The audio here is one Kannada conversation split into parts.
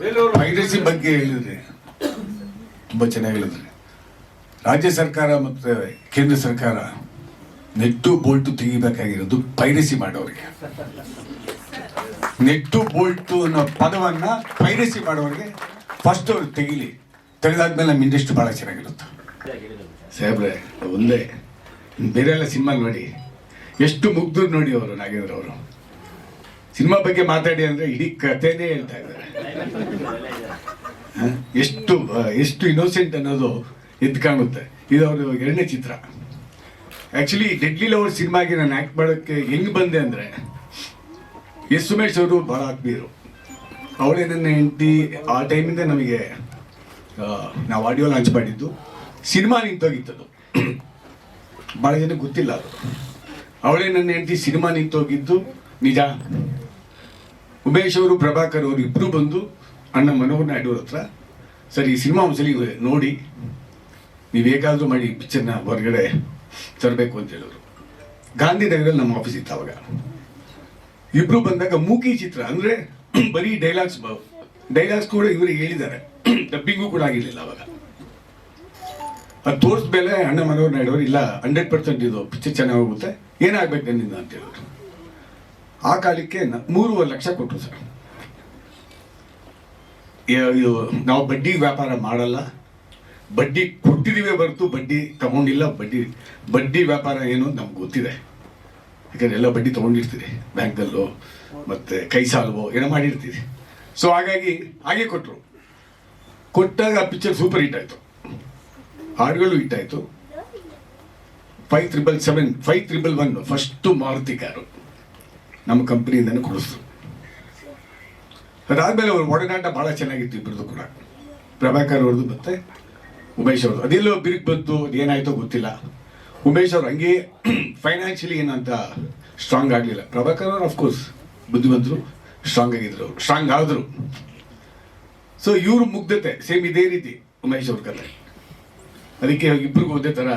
ಪೈರಸಿ ಬಗ್ಗೆ ಹೇಳಿದ್ರೆ ತುಂಬ ಚೆನ್ನಾಗಿ ಹೇಳಿದ್ರಿ. ರಾಜ್ಯ ಸರ್ಕಾರ ಮತ್ತು ಕೇಂದ್ರ ಸರ್ಕಾರ ನೆಟ್ಟು ಬೋಲ್ಟು ತೆಗಿಬೇಕಾಗಿರೋದು ಪೈರಸಿ ಮಾಡೋರಿಗೆ. ನೆಟ್ಟು ಬೋಲ್ಟು ಅನ್ನೋ ಪದವನ್ನ ಪೈರಸಿ ಮಾಡೋರಿಗೆ ಫಸ್ಟ್ ಅವ್ರು ತೆಗಿಲಿ. ತೆಗೆದಾದ್ಮೇಲೆ ನಮ್ಮ ಇಂಡಸ್ಟ್ರಿ ಭಾಳ ಚೆನ್ನಾಗಿರುತ್ತೆ. ಸಾಹೇಬ್ರೆ, ಒಂದೇ, ಬೇರೆ ಎಲ್ಲ ಸಿನಿಮಾ ನೋಡಿ, ಎಷ್ಟು ಮುಗ್ಧರು ನೋಡಿ ಅವರು ನಾಗೇಂದ್ರ ಅವರು. ಸಿನಿಮಾ ಬಗ್ಗೆ ಮಾತಾಡಿ ಅಂದ್ರೆ ಇಡೀ ಕಥೆನೇ ಹೇಳ್ತಾ ಇದ್ದಾರೆ. ಎಷ್ಟು ಎಷ್ಟು ಇನ್ನೋಸೆಂಟ್ ಅನ್ನೋದು ಎದ್ದು ಕಾಣುತ್ತೆ. ಇದು ಅವರು ಎರಡನೇ ಚಿತ್ರ. ಆಕ್ಚುಲಿ ಡೆಡ್ಲಿ ಲವರ್ ಸಿನಿಮಾಗೆ ನಾನು ಆಕ್ಟ್ ಮಾಡೋಕ್ಕೆ ಹೆಂಗ್ ಬಂದೆ ಅಂದ್ರೆ, ಎಸ್ ಸುಮೇಶ್ ಅವರು ಬಹಳ ಆತ್ಮೀಯರು. ಅವಳೇ ನನ್ನ ಹೆಂಡತಿ. ಆ ಟೈಮಿಂದ ನಮಗೆ ನಾವು ಆಡಿಯೋ ಲಾಂಚ್ ಮಾಡಿದ್ದು. ಸಿನಿಮಾ ನಿಂತೋಗಿತ್ತದು. ಭಾಳ ಜನ ಗೊತ್ತಿಲ್ಲ ಅದು. ಅವಳೇ ನನ್ನ ಹೆಂಡತಿ, ಸಿನಿಮಾ ನಿಂತೋಗಿದ್ದು. ನಿಜ? ಉಮೇಶ್ ಅವರು, ಪ್ರಭಾಕರ್ ಅವರು ಇಬ್ಬರು ಬಂದು ಅಣ್ಣ ಮನೋಹರ್ ನಾಯ್ಡು ಹತ್ರ, ಸರ್, ಈ ಸಿನಿಮಾ ಒಂದ್ಸಲಿ ನೋಡಿ. ನೀವು ಹೇಗಾದರೂ ಮಾಡಿ ಪಿಕ್ಚರ್ನ ಹೊರಗಡೆ ತರಬೇಕು ಅಂತ ಹೇಳಿದ್ರು ಗಾಂಧಿನಗರಲ್ಲಿ ನಮ್ಮ ಆಫೀಸ್ ಇತ್ತು ಅವಾಗ. ಇಬ್ರು ಬಂದಾಗ ಮೂಕಿ ಚಿತ್ರ, ಅಂದ್ರೆ ಬರೀ ಡೈಲಾಗ್ಸ್ ಡೈಲಾಗ್ಸ್ ಕೂಡ ಇವರಿಗೆ ಹೇಳಿದ್ದಾರೆ. ಡಬ್ಬಿಂಗು ಕೂಡ ಆಗಿರ್ಲಿಲ್ಲ ಅವಾಗ. ಅದು ತೋರಿಸ್ಮೇಲೆ ಅಣ್ಣ ಮನೋಹರ್ ನಾಯ್ಡು ಅವರು, ಇಲ್ಲ ಹಂಡ್ರೆಡ್ ಪರ್ಸೆಂಟ್ ಇದು ಪಿಕ್ಚರ್ ಚೆನ್ನಾಗಿ ಹೋಗುತ್ತೆ. ಏನಾಗ್ಬೇಕು ನನ್ನಿಂದ? ಅಂತ ಹೇಳಿದ್ರು ಆ ಕಾಲಕ್ಕೆ ಮೂರುವರೆ ಲಕ್ಷ ಕೊಟ್ಟರು ಸರ್. ಇದು ನಾವು ಬಡ್ಡಿ ವ್ಯಾಪಾರ ಮಾಡಲ್ಲ. ಬಡ್ಡಿ ಕೊಟ್ಟಿದ್ದೀವಿ ಹೊರತು ಬಡ್ಡಿ ತಗೊಂಡಿಲ್ಲ. ಬಡ್ಡಿ ಬಡ್ಡಿ ವ್ಯಾಪಾರ ಏನು ನಮ್ಗೆ ಗೊತ್ತಿದೆ. ಯಾಕಂದ್ರೆ ಎಲ್ಲ ಬಡ್ಡಿ ತಗೊಂಡಿರ್ತೀರಿ. ಬ್ಯಾಂಕಲ್ಲೋ ಮತ್ತೆ ಕೈ ಸಾಲವೋ ಏನೋ ಮಾಡಿರ್ತೀರಿ. ಸೊ ಹಾಗಾಗಿ ಹಾಗೆ ಕೊಟ್ಟರು ಕೊಟ್ಟಾಗ ಆ ಪಿಕ್ಚರ್ ಸೂಪರ್ ಹಿಟ್ ಆಯಿತು. ಹಾಡುಗಳು ಹಿಟ್ ಆಯಿತು. Five triple seven five triple one first Maruti car. ನಮ್ಮ ಕಂಪ್ನಿಯಿಂದನೇ ಕೊಡಿಸ್ತು ಅದಾದ್ಮೇಲೆ ಅವ್ರ ಒಡನಾಟ ಬಹಳ ಚೆನ್ನಾಗಿತ್ತು ಇಬ್ಬರದು ಕೂಡ. ಪ್ರಭಾಕರ್ ಅವ್ರದ್ದು ಮತ್ತೆ ಉಮೇಶ್ ಅವರು ಅದೆಲ್ಲೋ ಬಿರುಕು ಬಂತು, ಅದೇನಾಯ್ತೋ ಗೊತ್ತಿಲ್ಲ. ಉಮೇಶ್ ಅವ್ರು ಹಂಗೆ ಫೈನಾನ್ಷಿಯಲಿ ಏನಂತ ಸ್ಟ್ರಾಂಗ್ ಆಗಲಿಲ್ಲ. ಪ್ರಭಾಕರ್ ಅವ್ರು ಅಫ್ಕೋರ್ಸ್ ಬುದ್ಧಿವಂತರು ಸ್ಟ್ರಾಂಗ್ ಆಗಿದ್ರು. ಅವರು ಸ್ಟ್ರಾಂಗ್ ಆದರು. ಸೊ ಇವರು ಮುಗ್ಧತೆ. ಸೇಮ್ ಇದೇ ರೀತಿ ಉಮೇಶ್ ಅವ್ರ ಕತೆ. ಅದಕ್ಕೆ ಇಬ್ಬರಿಗೂ ಒಂದೇ ಥರ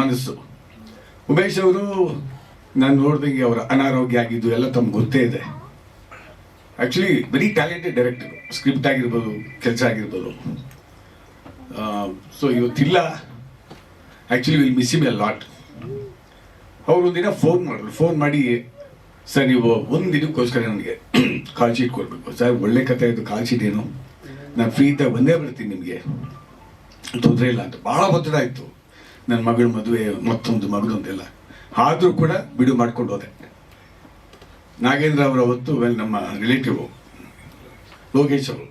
ಮನಸ್ಸು. ಉಮೇಶ್ ಅವರು ನಾನು ನೋಡಿದಂಗೆ ಅವರ ಅನಾರೋಗ್ಯ ಆಗಿದ್ದು ಎಲ್ಲ ತಮ್ಗೆ ಗೊತ್ತೇ ಇದೆ. Actually very talented director script ಆಗಿರ್ಬೋದು, ಕೆಲಸ ಆಗಿರ್ಬೋದು. ಸೊ ಇವತ್ತಿಲ್ಲ. Actually will miss him a lot ಅವ್ರು ಒಂದಿನ ಫೋನ್ ಮಾಡಿದ್ರು. ಫೋನ್ ಮಾಡಿ ಸರ್ ನೀವು ಒಂದು ದಿನಕ್ಕೋಸ್ಕರ ನನಗೆ ಕಾಲ್ ಶೀಟ್ ಕೊಡಬೇಕು. ಸರ್ ಒಳ್ಳೆ ಕಥೆ ಇದು ಕಾಲ್ ಶೀಟ್ ಏನು. ನಾನು ಫ್ರೀ ಇದ್ದಾಗ ಬಂದೇ ಬರ್ತೀನಿ ನಿಮಗೆ. ತೊಂದರೆ ಇಲ್ಲ ಅಂತ. ಭಾಳ ಒತ್ತಡ ಆಯಿತು ನನ್ನ ಮಗಳ ಮದುವೆ, ಮತ್ತೊಂದು ಮಗದೊಂದೆಲ್ಲ ಆದರೂ ಕೂಡ ಬಿಡು ಮಾಡ್ಕೊಂಡು ಹೋದೆ. ನಾಗೇಂದ್ರ ಅವರ ಹೊತ್ತು ವೆಲ್ ನಮ್ಮ ರಿಲೇಟಿವ್ ಲೋಕೇಶ್ ಅವರು.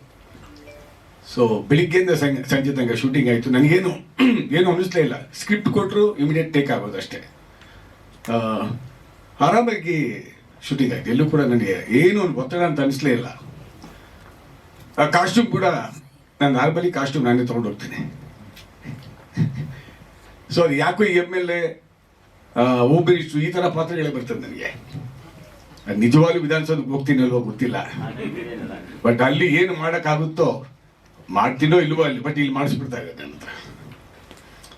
ಸೊ ಬೆಳಿಗ್ಗೆಯಿಂದ ಸಂಜೆ ತನಕ ಶೂಟಿಂಗ್ ಆಯಿತು. ನನಗೇನು, ಏನು ಅನ್ನಿಸ್ಲೇ ಇಲ್ಲ. ಸ್ಕ್ರಿಪ್ಟ್ ಕೊಟ್ಟರು ಇಮಿಡಿಯೇಟ್ ಟೇಕ್ ಆಗೋದು ಅಷ್ಟೇ. ಆರಾಮಾಗಿ ಶೂಟಿಂಗ್ ಆಯಿತು. ಎಲ್ಲೂ ಕೂಡ ನನಗೆ ಏನು ಒತ್ತಡ ಅಂತ ಅನಿಸ್ಲೇ ಇಲ್ಲ. ಆ ಕಾಸ್ಟ್ಯೂಮ್ ಕೂಡ ನಾನು ನಾರ್ಮಲಿ ಕಾಸ್ಟ್ಯೂಮ್ ನಾನೇ ತೊಗೊಂಡು ಹೋಗ್ತೀನಿ. ಸೊ ಅದು ಯಾಕೋ ಎಂ ಎಲ್ ಎ ಓಬಿರಿಸ್ಟು ಈ ಥರ ಪಾತ್ರಗಳೇ ಬರ್ತದೆ ನನಗೆ. ನಿಜವಾಗ್ಲೂ ವಿಧಾನಸೌಧಕ್ಕೆ ಹೋಗ್ತೀನಲ್ವೋ ಗೊತ್ತಿಲ್ಲ. ಬಟ್ ಅಲ್ಲಿ ಏನು ಮಾಡೋಕ್ಕಾಗುತ್ತೋ ಮಾಡ್ತೀನೋ ಇಲ್ವೋ ಅಲ್ಲಿ ಬಟ್ ಇಲ್ಲಿ ಮಾಡಿಸ್ಬಿಡ್ತಾ ಇದ್ದಾರೆ ನನ್ನ ಹತ್ರ.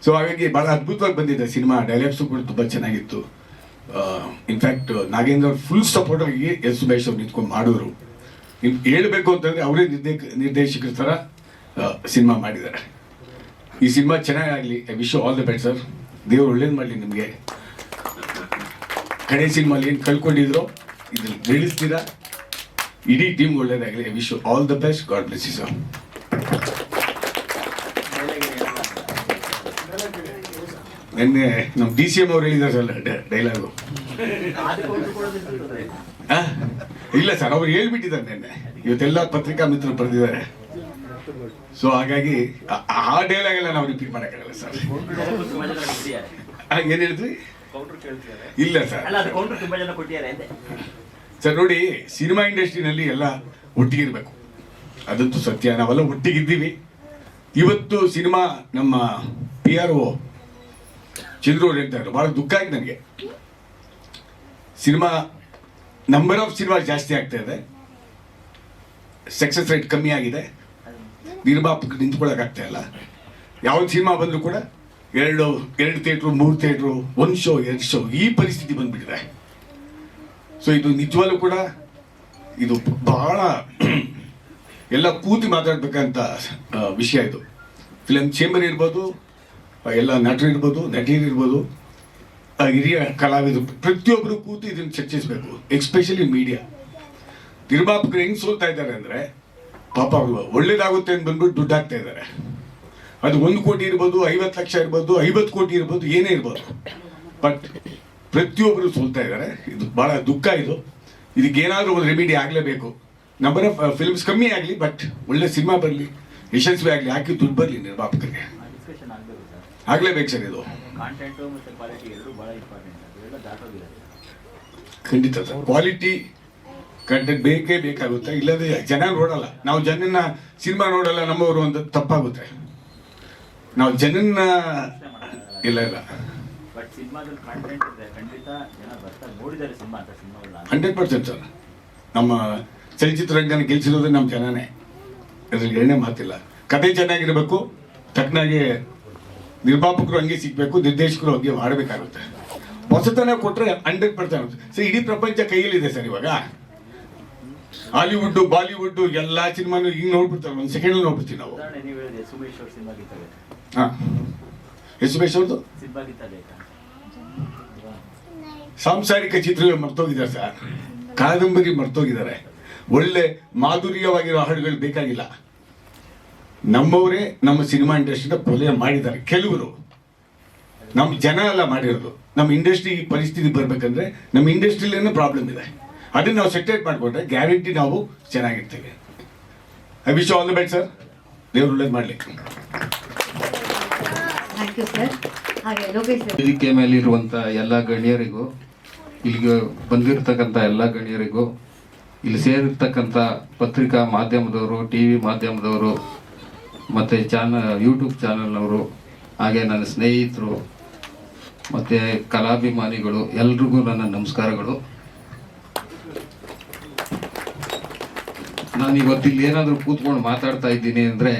ಸೊ ಹಾಗಾಗಿ ಬಹಳ ಅದ್ಭುತವಾಗಿ ಬಂದಿದೆ ಸಿನಿಮಾ ಡೈಲಾಗ್ಸು ಕೂಡ ತುಂಬ ಚೆನ್ನಾಗಿತ್ತು. In fact Nagendra full support ಆಗಿ ಎಸ್ ಸುಭೇಶ್ ಅವ್ರು ನಿಂತ್ಕೊಂಡು ಮಾಡಿದ್ರು. ಇನ್ನು ಹೇಳ್ಬೇಕು ಅಂತಂದ್ರೆ ಅವರೇ ನಿರ್ದೇಶ ನಿರ್ದೇಶಕರ ಥರ ಸಿನಿಮಾ ಮಾಡಿದ್ದಾರೆ. ಈ cinema ಚೆನ್ನಾಗಾಗಲಿ I wish all the best sir ದೇವ್ರು ಒಳ್ಳೇದು ಮಾಡಲಿ ನಿಮಗೆ. ಕಡೆ ಸಿನಿಮಾಲಿ ಏನು ಕಳ್ಕೊಂಡಿದ್ರು? ಇದ್ರಲ್ಲಿ ಬೆಳೆಸ್ತೀರಾ? ಇಡೀ ಟೀಮ್ ಒಳ್ಳೇದಾಗಲಿ. I wish all the best God bless you sir ನಿನ್ನೆ ನಮ್ಮ ಡಿ ಸಿ ಎಂ ಅವ್ರು ಹೇಳಿದಾರಲ್ಲ ಡೈಲಾಗು. ಇಲ್ಲ ಸರ್, ಅವ್ರು ಹೇಳ್ಬಿಟ್ಟಿದ್ದಾರೆ ನಿನ್ನೆ. ಇವತ್ತೆಲ್ಲ ಪತ್ರಿಕಾ ಮಿತ್ರರು ಬರೆದಿದ್ದಾರೆ. ಸೊ ಹಾಗಾಗಿ ಆ- ಆ ಡೈಲಾಗ್ ಎಲ್ಲ ನಾವು ರಿಪೀಟ್ ಮಾಡೋಕ್ಕಾಗಲ್ಲ ಸರ್. ಏನ್ ಹೇಳಿದ್ರಿ? ಇಲ್ಲ ಸರ್. ಸರ್ ನೋಡಿ ಸಿನಿಮಾ ಇಂಡಸ್ಟ್ರಿನಲ್ಲಿ ಎಲ್ಲ ಒಟ್ಟಿಗಿರ್ಬೇಕು. ಅದಂತೂ ಸತ್ಯ. ನಾವೆಲ್ಲ ಒಟ್ಟಿಗಿದ್ದೀವಿ. ಇವತ್ತು ಸಿನಿಮಾ ನಮ್ಮ ಪಿ ಆರ್ ಒ ಚಂದ್ರು ಅವ್ರು ಹೇಳ್ತಾ ಇದ್ರು. ಭಾಳ ದುಃಖ ಆಯ್ತು ನನಗೆ. ಸಿನಿಮಾ ನಂಬರ್ ಆಫ್ ಸಿನಿಮಾ ಜಾಸ್ತಿ ಆಗ್ತಾ ಇದೆ. ಸಕ್ಸಸ್ ರೇಟ್ ಕಮ್ಮಿ ಆಗಿದೆ. ನಿರ್ಮಾಪಕ ನಿಂತ್ಕೊಳ್ಳೋಕ್ಕಾಗ್ತಾ ಇಲ್ಲ. ಯಾವ್ದು ಸಿನಿಮಾ ಬಂದರೂ ಕೂಡ ಎರಡು ಎರಡು ಥಿಯೇಟ್ರು ಮೂರು ಥಿಯೇಟ್ರು ಒಂದು ಶೋ ಎರಡು ಶೋ ಈ ಪರಿಸ್ಥಿತಿ ಬಂದ್ಬಿಟ್ಟಿದೆ. ಸೊ ಇದು ನಿಜವಾಗ್ಲೂ ಕೂಡ ಇದು ಬಹಳ ಎಲ್ಲ ಕೂತಿ ಮಾತಾಡ್ಬೇಕಂತ ವಿಷಯ ಇದು. ಫಿಲಮ್ ಚೇಂಬರ್ ಇರ್ಬೋದು, ಎಲ್ಲ ನಟರು ಇರ್ಬೋದು, ನಟಿಯರು ಇರ್ಬೋದು ಹಿರಿಯ ಕಲಾವಿದರು ಪ್ರತಿಯೊಬ್ಬರು ಕೂತು ಇದನ್ನು ಚರ್ಚಿಸಬೇಕು ಎಕ್ಸ್ಪೆಷಲಿ ಮೀಡಿಯಾ ನಿರ್ಮಾಪಕರು ಹೆಂಗೆ ಸೋಲ್ತಾ ಇದ್ದಾರೆ ಅಂದರೆ, ಪಾಪ ಒಳ್ಳೇದಾಗುತ್ತೆ ಅಂತ ಬಂದ್ಬಿಟ್ಟು ದುಡ್ಡು ಹಾಕ್ತಾ ಇದ್ದಾರೆ. ಅದು ಒಂದು ಕೋಟಿ ಇರ್ಬೋದು ಐವತ್ತು ಲಕ್ಷ ಇರ್ಬೋದು ಐವತ್ತು ಕೋಟಿ ಇರ್ಬೋದು ಏನೇ ಇರ್ಬೋದು. ಬಟ್ ಪ್ರತಿಯೊಬ್ಬರು ಸೋಲ್ತಾ ಇದ್ದಾರೆ ಇದು ಬಹಳ ದುಃಖ ಇದು. ಇದಕ್ಕೆ ಏನಾದರೂ ಒಂದು ರೆಮಿಡಿ ಆಗಲೇಬೇಕು. ನಂಬರ್ ಆಫ್ ಫಿಲ್ಮ್ಸ್ ಕಮ್ಮಿ ಆಗಲಿ ಬಟ್ ಒಳ್ಳೆ ಸಿನಿಮಾ ಬರಲಿ ಯಶಸ್ವಿ ಆಗಲಿ ಹಾಕಿ ದುಡ್ಡು ಬರಲಿ ನಿರ್ಮಾಪಕರಿಗೆ. ಆಗಲೇಬೇಕು ಸರ್ ಇದು. ಖಂಡಿತ ಸರ್. ಕ್ವಾಲಿಟಿ ಕಂಟೆಂಟ್ ಬೇಕೇ ಬೇಕಾಗುತ್ತೆ. ಇಲ್ಲದೆ ಜನ ನೋಡಲ್ಲ. ನಾವು ಜನನ ಸಿನಿಮಾ ನೋಡಲ್ಲ ನಮ್ಮವರು ಒಂದು ತಪ್ಪಾಗುತ್ತೆ. ನಾವು ಜನನ್ನ ಇಲ್ಲ ಇಲ್ಲ. ಹಂಡ್ರೆಡ್ ಪರ್ಸೆಂಟ್ ಸರ್ ನಮ್ಮ ಚಲನಚಿತ್ರರಂಗನ ಗೆಲ್ಸಿರೋದು ನಮ್ಮ ಜನನೇ. ಅದ್ರಲ್ಲಿ ಎರಡನೇ ಮಾತಿಲ್ಲ. ಕತೆ ಚೆನ್ನಾಗಿರ್ಬೇಕು ತಕ್ಕನಾಗಿ ನಿರ್ಮಾಪಕರು ಹಂಗೆ ಸಿಗ್ಬೇಕು ನಿರ್ದೇಶಕರು ಹಂಗೆ ಮಾಡಬೇಕಾಗುತ್ತೆ ಹೊಸತನ ಕೊಟ್ಟರೆ ಹಂಡ್ರೆಡ್ ಪರ್ಸೆಂಟ್ ಸರ್ ಇಡೀ ಪ್ರಪಂಚ ಕೈಯಲ್ಲಿದೆ ಸರ್ ಇವಾಗ. ಹಾಲಿವುಡ್ ಬಾಲಿವುಡ್ ಎಲ್ಲಾ ಸಿನಿಮಾನು ಹಿಂಗೆ ನೋಡ್ಬಿಡ್ತಾರೆ. ಒಂದು ಸೆಕೆಂಡಲ್ಲಿ ನೋಡ್ಬಿಡ್ತೀವಿ ನಾವು. ಎಷ್ಟು ಬೇಕಾ ಸಾಂಸಾರಿಕ ಚಿತ್ರಗಳು ಮರ್ತೋಗಿದ್ದಾರೆ ಸರ್. ಕಾದಂಬರಿ ಮರ್ತೋಗಿದ್ದಾರೆ. ಒಳ್ಳೆ ಮಾಧುರ್ಯವಾಗಿರೋ ಹಾಡುಗಳು ಬೇಕಾಗಿಲ್ಲ. ನಮ್ಮವರೇ ನಮ್ಮ ಸಿನಿಮಾ ಇಂಡಸ್ಟ್ರಿನ ಕೊಲೆ ಮಾಡಿದ್ದಾರೆ. ಕೆಲವರು. ನಮ್ಮ ಜನ ಎಲ್ಲ ಮಾಡಿರೋದು. ನಮ್ಮ ಇಂಡಸ್ಟ್ರಿ ಪರಿಸ್ಥಿತಿ ಬರ್ಬೇಕಂದ್ರೆ ನಮ್ಮ ಇಂಡಸ್ಟ್ರಿಲೇನೂ ಪ್ರಾಬ್ಲಮ್ ಇದೆ. ಅದನ್ನ ನಾವು ಸೆಟ್ಟೇಟ್ ಮಾಡಿಕೊಂಡ್ರೆ ಗ್ಯಾರಂಟಿ ನಾವು ಚೆನ್ನಾಗಿರ್ತೀವಿ. I wish all the best sir ದೇವ್ರು ಒಳ್ಳೇದು ಮಾಡಲಿ. ಥ್ಯಾಂಕ್ ಯು ಸರ್ ಎಲ್ಲ ಗಣ್ಯರಿಗೂ, ಇಲ್ಲಿಗೆ ಬಂದಿರತಕ್ಕಂಥ ಎಲ್ಲ ಗಣ್ಯರಿಗೂ, ಇಲ್ಲಿ ಸೇರಿರ್ತಕ್ಕಂಥ ಪತ್ರಿಕಾ ಮಾಧ್ಯಮದವರು ಟಿ ವಿ ಮಾಧ್ಯಮದವರು, ಮತ್ತು ಚಾನ ಯೂಟ್ಯೂಬ್ ಚಾನಲ್ನವರು, ಹಾಗೆ ನನ್ನ ಸ್ನೇಹಿತರು, ಮತ್ತು ಕಲಾಭಿಮಾನಿಗಳು, ಎಲ್ರಿಗೂ ನನ್ನ ನಮಸ್ಕಾರಗಳು. ನಾನು ಇವತ್ತು ಇಲ್ಲಿ ಏನಾದರೂ ಕೂತ್ಕೊಂಡು ಮಾತಾಡ್ತಾ ಇದ್ದೀನಿ ಅಂದರೆ,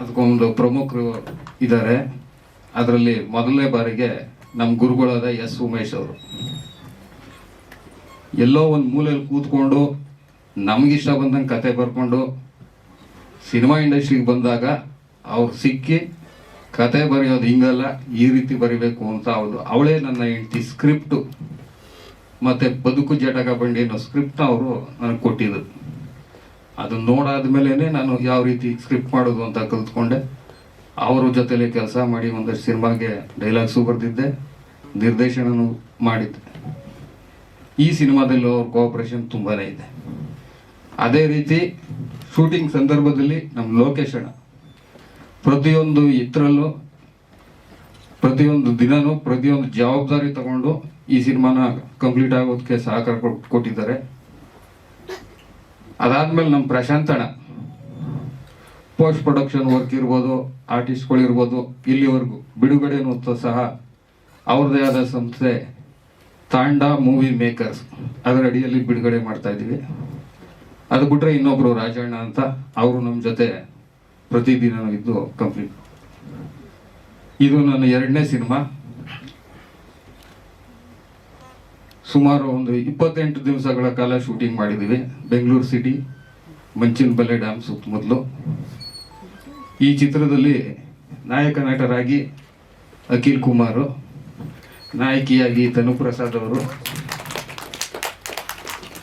ಅದಕ್ಕೊಂದು ಪ್ರಮುಖರು ಇದ್ದಾರೆ. ಅದರಲ್ಲಿ ಮೊದಲನೇ ಬಾರಿಗೆ ನಮ್ಮ ಗುರುಗಳಾದ ಎಸ್ ಉಮೇಶ್ ಅವರು. ಎಲ್ಲೋ ಒಂದು ಮೂಲೆಯಲ್ಲಿ ಕೂತ್ಕೊಂಡು ನಮಗಿಷ್ಟ ಬಂದಂಗೆ ಕತೆ ಬರ್ಕೊಂಡು ಸಿನಿಮಾ ಇಂಡಸ್ಟ್ರಿಗೆ ಬಂದಾಗ ಅವ್ರು ಸಿಕ್ಕಿ ಕತೆ ಬರೆಯೋದು ಹಿಂಗಲ್ಲ, ಈ ರೀತಿ ಬರಿಬೇಕು ಅಂತ ಅವಳು ಅವಳೇ ನನ್ನ ಹೆಂಡತಿ ಸ್ಕ್ರಿಪ್ಟು. ಮತ್ತು ಬದುಕು ಜಟಕ ಬಂಡಿ ಅನ್ನೋ ಸ್ಕ್ರಿಪ್ಟ್ನ ಅವರು ನನಗೆ ಕೊಟ್ಟಿದ್ದು ನೋಡಾದ ಮೇಲೇ ನಾನು ಯಾವ ರೀತಿ ಸ್ಕ್ರಿಪ್ಟ್ ಮಾಡೋದು ಅಂತ ಕಲ್ತ್ಕೊಂಡೆ. ಅವ್ರ ಜೊತೆಲಿ ಕೆಲಸ ಮಾಡಿ ಒಂದಷ್ಟು ಸಿನಿಮಾಗೆ ಡೈಲಾಗ್ಸು ಬರೆದಿದ್ದೆ, ನಿರ್ದೇಶನನೂ ಮಾಡಿದ್ದೆ. ಈ ಸಿನಿಮಾದಲ್ಲಿ ಅವ್ರ ಕೋಆಪರೇಷನ್ ತುಂಬಾ ಇದೆ. ಅದೇ ರೀತಿ ಶೂಟಿಂಗ್ ಸಂದರ್ಭದಲ್ಲಿ ನಮ್ಮ ಲೊಕೇಶನ್ ಪ್ರತಿಯೊಂದು ಇದರಲ್ಲೂ, ಪ್ರತಿಯೊಂದು ದಿನನೂ, ಪ್ರತಿಯೊಂದು ಜವಾಬ್ದಾರಿ ತಗೊಂಡು ಈ ಸಿನಿಮಾನ ಕಂಪ್ಲೀಟ್ ಆಗೋದಕ್ಕೆ ಸಹಕಾರ ಕೊಟ್- ಕೊಟ್ಟಿದ್ದಾರೆ. ಅದಾದ್ಮೇಲೆ ನಮ್ಮ ಪ್ರಶಾಂತಣ್ಣ ಪೋಸ್ಟ್ ಪ್ರೊಡಕ್ಷನ್ ವರ್ಕ್ ಇರ್ಬೋದು ಆರ್ಟಿಸ್ಟ್ಗಳಿರ್ಬೋದು ಇಲ್ಲಿವರೆಗೂ ಬಿಡುಗಡೆನೂ ಸಹ ಅವ್ರದ್ದೇ ಆದ ಸಂಸ್ಥೆ ತಾಂಡ ಮೂವಿ ಮೇಕರ್ಸ್ ಅದರ ಅಡಿಯಲ್ಲಿ ಬಿಡುಗಡೆ ಮಾಡ್ತಾ ಇದ್ದೀವಿ. ಅದು ಬಿಟ್ಟರೆ ಇನ್ನೊಬ್ಬರು ರಾಜಣ್ಣ ಅಂತ ಅವರು ನಮ್ಮ ಜೊತೆ ಪ್ರತಿದಿನ ಇದ್ದು ಕಂಪ್ಲೀಟ್ ಇದು ನನ್ನ ಎರಡನೇ ಸಿನಿಮಾ. ಸುಮಾರು ಒಂದು ಇಪ್ಪತ್ತೆಂಟು ದಿವಸಗಳ ಕಾಲ ಶೂಟಿಂಗ್ ಮಾಡಿದ್ದೀವಿ. ಬೆಂಗಳೂರು ಸಿಟಿ ಮಂಚಿನ ಬಲೆ ಡ್ಯಾಮ್ ಸುತ್ತಮುತ್ತಲು. ಈ ಚಿತ್ರದಲ್ಲಿ ನಾಯಕ ನಟರಾಗಿ ಅಖಿಲ್ ಕುಮಾರ್, ನಾಯಕಿಯಾಗಿ ತನುಪ್ರಸಾದ್ ಅವರು,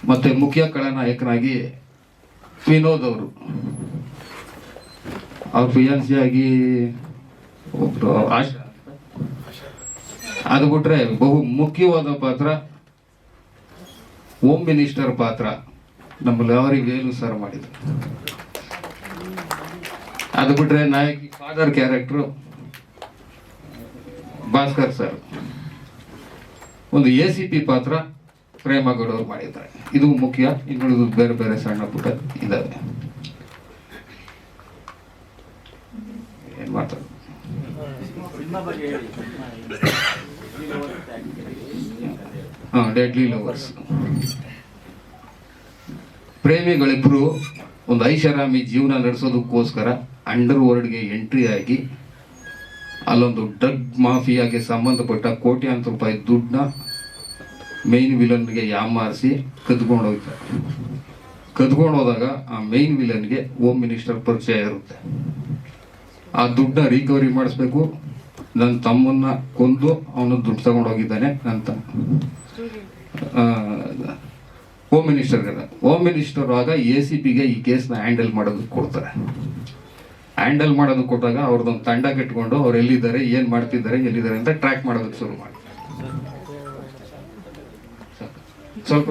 ಮತ್ತೆ ಮುಖ್ಯ ಕಳಾನಾಯಕನಾಗಿ ವಿನೋದ್ ಅವರು. ಅವ್ರ ಫಿಯಾನ್ಸಿಯಾಗಿ ಒಬ್ರು ಆಶಾ ಅದು ಬಿಟ್ರೆ ಬಹು ಮುಖ್ಯವಾದ ಪಾತ್ರ ಹೋಮ್ ಮಿನಿಸ್ಟರ್ ಪಾತ್ರ ನಮ್ಮ ಲವರಿ ವೇಲು ಸರ್ ಮಾಡಿದ್ರು. ಅದು ಬಿಟ್ರೆ ನಾಯಕಿ ಫಾದರ್ ಕ್ಯಾರೆಕ್ಟ್ರು ಭಾಸ್ಕರ್ ಸರ್ ಒಂದು ಎ ಸಿ ಪಿ ಪಾತ್ರ ಪ್ರೇಮಗೌಡವ್ರು ಮಾಡಿದ್ದಾರೆ. ಇದು ಮುಖ್ಯ. ಇನ್ನುಳಿದು ಬೇರೆ ಬೇರೆ ಸಣ್ಣ ಪುಟ್ಟ ಇದ್ದಾವೆ? ಹಾ ಡೆಡ್ಲಿ ಲವರ್ಸ್ ಪ್ರೇಮಿಗಳಿಬ್ರು ಒಂದು ಐಷಾರಾಮಿ ಜೀವನ ನಡೆಸೋದಕ್ಕೋಸ್ಕರ ಅಂಡರ್ ವರ್ಲ್ಡ್ಗೆ ಎಂಟ್ರಿ ಆಗಿ ಅಲ್ಲೊಂದು ಡ್ರಗ್ ಮಾಫಿಯಾಗೆ ಸಂಬಂಧಪಟ್ಟ ಕೋಟ್ಯಾಂತರ ರೂಪಾಯಿ ದುಡ್ಡನ್ನ ಮೇಯ್ನ್ ವಿಲನ್ಗೆ ಯಾಮಾರಿಸಿ ಕದ್ಕೊಂಡು ಹೋಗ್ತಾರೆ ಕದ್ಕೊಂಡು ಹೋದಾಗ ಆ ಮೇಯ್ನ್ ವಿಲನ್ಗೆ ಹೋಮ್ ಮಿನಿಸ್ಟರ್ ಪರಿಚಯ ಇರುತ್ತೆ. ಆ ದುಡ್ಡನ್ನ ರಿಕವರಿ ಮಾಡಿಸ್ಬೇಕು. ನನ್ನ ತಮ್ಮನ್ನ ಕೊಂದು ಅವನು ದುಡ್ಡು ತಗೊಂಡೋಗಿದ್ದಾನೆ ನನ್ನ ತಮ್ಮ. ಹೋಮ್ ಮಿನಿಸ್ಟರ್ಗೆ ಹೋಮ್ ಮಿನಿಸ್ಟರ್ ಆಗ ಎ ಸಿ ಪಿಗೆ ಈ ಕೇಸ್ನ ಹ್ಯಾಂಡಲ್ ಮಾಡೋದಕ್ಕೆ ಕೊಡ್ತಾರೆ. ಹ್ಯಾಂಡಲ್ ಮಾಡೋದು ಕೊಟ್ಟಾಗ ಅವ್ರದ್ದೊಂದು ತಂಡ ಕಟ್ಕೊಂಡು ಅವ್ರು ಎಲ್ಲಿದ್ದಾರೆ, ಏನು ಮಾಡ್ತಿದ್ದಾರೆ, ಎಲ್ಲಿದ್ದಾರೆ ಅಂತ ಟ್ರ್ಯಾಕ್ ಮಾಡೋದಕ್ಕೆ ಶುರು ಮಾಡಿ. ಸ್ವಲ್ಪ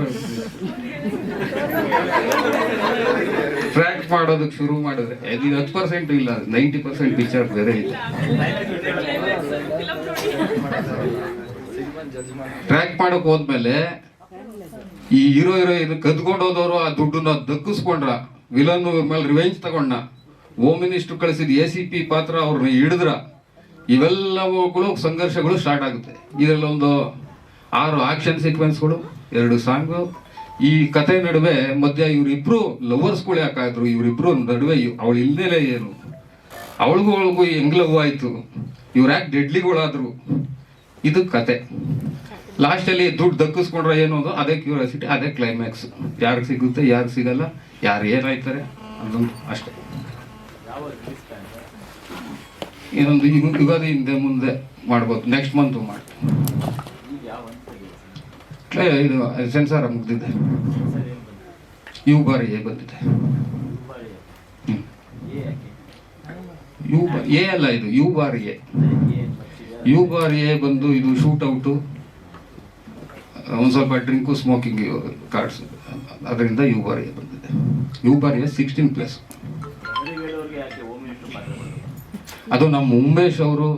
ಟ್ರ್ಯಾಕ್ ಮಾಡೋದಕ್ಕೆ ಶುರು ಮಾಡಿದ್ರೆ ಇದು ಹತ್ತು ಪರ್ಸೆಂಟ್ ಇಲ್ಲ ನೈಂಟಿ ಪರ್ಸೆಂಟ್ ಪಿಕ್ಚರ್ ಬೇರೆ ಇದೆ. ಟ್ರ್ಯಾಕ್ ಮಾಡೋಕೆ ಹೋದ್ಮೇಲೆ ಈ ಹೀರೋ ಹೀರೋ ಇದು ಕದ್ಕೊಂಡು ಹೋದವರು ಆ ದುಡ್ಡನ್ನ ದಕ್ಕಿಸ್ಕೊಂಡ್ರ ವಿಲನ್ ಮೇಲೆ ರಿವೆಂಜ್ ತಗೊಂಡ ಹೋಮ್ ಮಿನಿಸ್ಟರ್ ಕಳಿಸಿದ ಎ ಸಿ ಪಿ ಪಾತ್ರ ಅವ್ರನ್ನ ಹಿಡಿದ್ರ ಇವೆಲ್ಲವುಗಳು ಸಂಘರ್ಷಗಳು ಸ್ಟಾರ್ಟ್ ಆಗುತ್ತೆ. ಇದರಲ್ಲಿ ಒಂದು ಆರು ಆಕ್ಷನ್ ಸೀಕ್ವೆನ್ಸ್ಗಳು ಎರಡು ಸಾಂಗು ಈ ಕತೆ ನಡುವೆ ಮಧ್ಯ ಇವರಿಬ್ರು ಲವರ್ಸ್ಗಳು ಯಾಕಾದ್ರು, ಇವರಿಬ್ರು ನಡುವೆ ಅವಳು ಇಲ್ದೇಲೆ ಏನು? ಅವಳಿಗೂ ಅವಳಿಗೂ ಹೆಂಗ್ ಲವ್ ಆಯ್ತು? ಇವ್ರು ಯಾಕೆ ಡೆಡ್ಲಿಗಳಾದ್ರು ಇದು ಕತೆ. ಲಾಸ್ಟಲ್ಲಿ ದುಡ್ಡು ದಕ್ಕಿಸ್ಕೊಂಡ್ರೆ ಏನು ಅದು? ಅದೇ ಕ್ಯೂರಿಯಾಸಿಟಿ ಅದೇ ಕ್ಲೈಮ್ಯಾಕ್ಸ್ ಯಾರಿಗೆ ಸಿಗುತ್ತೆ, ಯಾರಿಗೆ ಸಿಗಲ್ಲ, ಯಾರು ಏನಾಯ್ತಾರೆ ಅದೊಂದು ಅಷ್ಟೇ. ಇನ್ನೊಂದು ಯುಗ- ಯುಗಾದಿ ಹಿಂದೆ ಮುಂದೆ ಮಾಡ್ಬೋದು. ನೆಕ್ಸ್ಟ್ ಮಂತ್ ಮಾಡ್ತೀವಿ ಕ್ಲೇ ಇದು ಸೆನ್ಸಾರ ಮುಗ್ದಿದೆ. ಯು ಬಾರಿ ಎ ಬಂದಿದೆ. ಯು ಎ ಅಲ್ಲ ಇದು ಯು ಬಾರಿ ಎ ಯು ಬಾರಿ ಎ ಬಂದು ಇದು ಶೂಟ್ ಔಟು ಒಂದು ಸ್ವಲ್ಪ ಡ್ರಿಂಕು ಸ್ಮೋಕಿಂಗ್ ಕಾರ್ಡ್ಸ್ ಅದರಿಂದ ಯು ಬಾರಿ ಎ ಬಂದಿದೆ. U by A sixteen plus ಅದು ನಮ್ಮ ಉಮೇಶ್ ಅವರು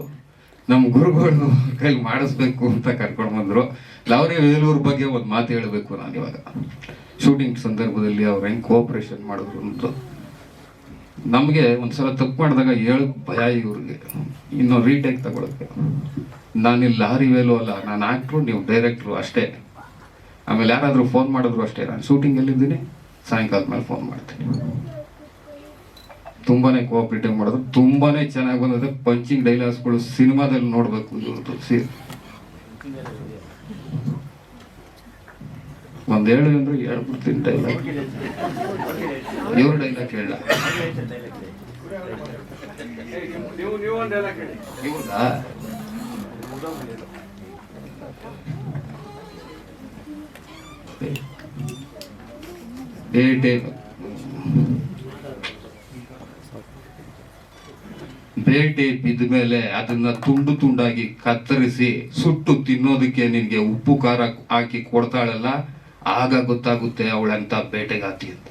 ನಮ್ಮ ಗುರುಗಳು ಕೈಲಿ ಮಾಡಿಸ್ಬೇಕು ಅಂತ ಕರ್ಕೊಂಡು ಬಂದರು. ಲವರಿ ವೇಲೂರ್ ಬಗ್ಗೆ ಒಂದು ಮಾತು ಹೇಳಬೇಕು ನಾನು ಇವಾಗ. ಶೂಟಿಂಗ್ ಸಂದರ್ಭದಲ್ಲಿ ಅವ್ರು ಹೆಂಗೆ ಕೋಪ್ರೇಷನ್ ಮಾಡಿದ್ರು ಅಂತ. ನಮಗೆ ಒಂದ್ಸಲ ತಪ್ಪು ಮಾಡಿದಾಗ ಹೇಳಕ್ಕೆ ಭಯ ಇವ್ರಿಗೆ. ಇನ್ನು ರೀಟೇಕ್ ತಗೊಳಕ್ಕೆ. ನಾನಿಲ್ಲಿ ಲಾರಿ ವೇಲು ಅಲ್ಲ, ನಾನು ಆ್ಯಕ್ಟ್ರು ನೀವು ಡೈರೆಕ್ಟ್ರು ಅಷ್ಟೇ. ಆಮೇಲೆ ಯಾರಾದರೂ ಫೋನ್ ಮಾಡಿದ್ರು ಅಷ್ಟೇ. ನಾನು ಶೂಟಿಂಗಲ್ಲಿದ್ದೀನಿ ಸಾಯಂಕಾಲದ ಮೇಲೆ ಫೋನ್ ಮಾಡ್ತೀನಿ. ತುಂಬಾನೇ ಕೋಆಪರೇಟಿವ್ ಮಾಡಿದ್ರು ತುಂಬಾನೇ ಚೆನ್ನಾಗಿ ಬಂದಿದೆ. ಪಂಚಿಂಗ್ ಡೈಲಾಗ್ಸ್ಗಳು ಸಿನಿಮಾದಲ್ಲಿ ನೋಡ್ಬೇಕು. ಇವ್ರದ್ದು ಒಂದ್ ಅಂದ್ರೆ ಹೇಳ್ಬಿಡ್ತೀನಿ ಡೈಲಾಗ್ ಇವ್ರ ಡೈಲಾಗ್ ಹೇಳ ಡೇ ಬೇಟೆ ಬೇಟೆ ಬಿದ್ದ ಮೇಲೆ ಅದನ್ನ ತುಂಡು ತುಂಡಾಗಿ ಕತ್ತರಿಸಿ ಸುಟ್ಟು ತಿನ್ನೋದಕ್ಕೆ ನಿನ್ಗೆ ಉಪ್ಪು ಖಾರ ಹಾಕಿ ಕೊಡ್ತಾಳಲ್ಲ, ಆಗ ಗೊತ್ತಾಗುತ್ತೆ ಅವಳಂತ ಬೇಟೆಗಾತಿ ಅಂತ.